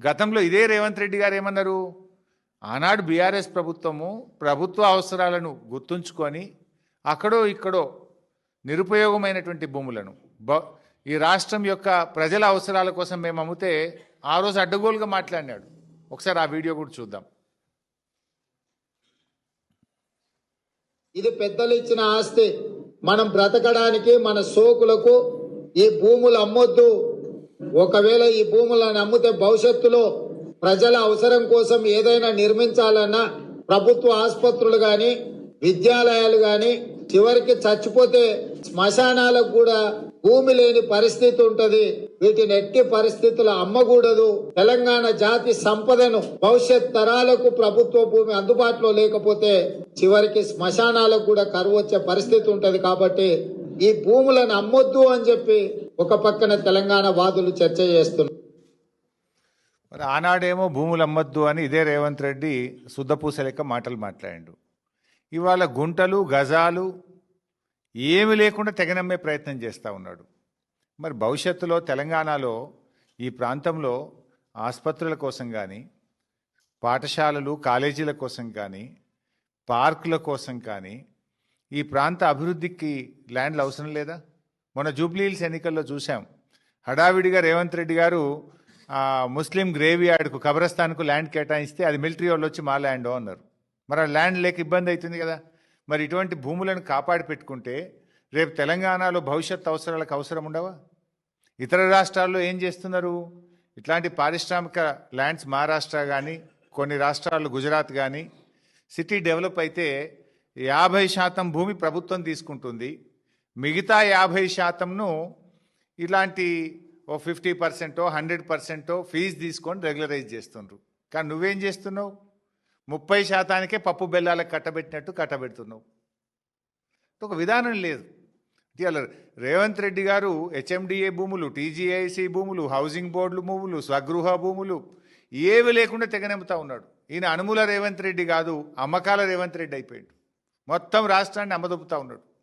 గతంలో ఇదే రేవంత్ రెడ్డి గారు ఏమన్నారు? ఆనాడు బీఆర్ఎస్ ప్రభుత్వము ప్రభుత్వ అవసరాలను గుర్తుంచుకొని అక్కడో ఇక్కడో నిరుపయోగమైనటువంటి భూములను బ ఈ రాష్ట్రం యొక్క ప్రజల అవసరాల కోసం మేము అమ్మితే ఆ రోజు అడ్డగోలుగా మాట్లాడినాడు. ఒకసారి ఆ వీడియో కూడా చూద్దాం. ఇది పెద్దలు ఇచ్చిన ఆస్తి. మనం బ్రతకడానికి మన సోకులకు ఈ భూములు అమ్మొద్దు. ఒకవేళ ఈ భూములను అమ్మితే భవిష్యత్తులో ప్రజల అవసరం కోసం ఏదైనా నిర్మించాలన్నా ప్రభుత్వ ఆసుపత్రులు కానీ విద్యాలయాలు కానీ చివరికి చచ్చిపోతే శ్మశానాలకు కూడా భూమి లేని పరిస్థితి ఉంటది. వీటిని ఎట్టి పరిస్థితులు అమ్మకూడదు. తెలంగాణ జాతి సంపదను భవిష్యత్ తరాలకు ప్రభుత్వ భూమి అందుబాటులో లేకపోతే చివరికి శ్మశానాలకు కూడా కరువు వచ్చే పరిస్థితి ఉంటది కాబట్టి ఈ భూములను అమ్మొద్దు అని చెప్పి ఒక పక్కన తెలంగాణ వాదులు చర్చ చేస్తున్నారు. మరి ఆనాడేమో భూములు అమ్మద్దు అని ఇదే రేవంత్ రెడ్డి శుద్ధపూస లెక్క మాటలు మాట్లాడిండు. ఇవాళ గుంటలు గజాలు ఏమి లేకుండా తెగనమ్మే ప్రయత్నం చేస్తూ ఉన్నాడు. మరి భవిష్యత్తులో తెలంగాణలో ఈ ప్రాంతంలో ఆసుపత్రుల కోసం కానీ పాఠశాలలు కాలేజీల కోసం కానీ పార్కుల కోసం కానీ ఈ ప్రాంత అభివృద్ధికి ల్యాండ్లు అవసరం లేదా? మొన్న జూబ్లీహిల్స్ ఎన్నికల్లో చూసాం హడావిడిగా రేవంత్ రెడ్డి గారు ముస్లిం గ్రేవియార్డ్కు కబ్రస్థాన్కు ల్యాండ్ కేటాయిస్తే అది మిలిటరీ వాళ్ళు వచ్చి మా ల్యాండ్ అన్నారు. మరి ఆ ల్యాండ్ లేక ఇబ్బంది అవుతుంది కదా. మరి ఇటువంటి భూములను కాపాడి పెట్టుకుంటే రేపు తెలంగాణలో భవిష్యత్ అవసరాలకు అవసరం ఉండవా? ఇతర రాష్ట్రాల్లో ఏం చేస్తున్నారు? ఇట్లాంటి పారిశ్రామిక ల్యాండ్స్ మహారాష్ట్ర కానీ కొన్ని రాష్ట్రాలు గుజరాత్ కానీ సిటీ డెవలప్ అయితే యాభై శాతం భూమి ప్రభుత్వం తీసుకుంటుంది. మిగతా యాభై శాతంను ఇలాంటి ఓ ఫిఫ్టీ పర్సెంటో హండ్రెడ్ పర్సెంటో ఫీజు తీసుకొని రెగ్యులరైజ్ చేస్తుండ్రు. కానీ నువ్వేం చేస్తున్నావు? ముప్పై శాతానికే పప్పు బెల్లాలకు కట్టబెట్టినట్టు కట్టబెడుతున్నావు. ఒక విధానం లేదు. ఇవాళ రేవంత్ రెడ్డి గారు హెచ్ఎండిఏ భూములు టీజీఐసి భూములు హౌసింగ్ బోర్డులు భూములు స్వగృహ భూములు ఏవి లేకుండా తెగనెంపుతా ఉన్నాడు. ఈయన అనుమూల రేవంత్ రెడ్డి కాదు అమ్మకాల రేవంత్ రెడ్డి అయిపోయాడు. మొత్తం రాష్ట్రాన్ని అమ్మదొప్పుతా ఉన్నాడు.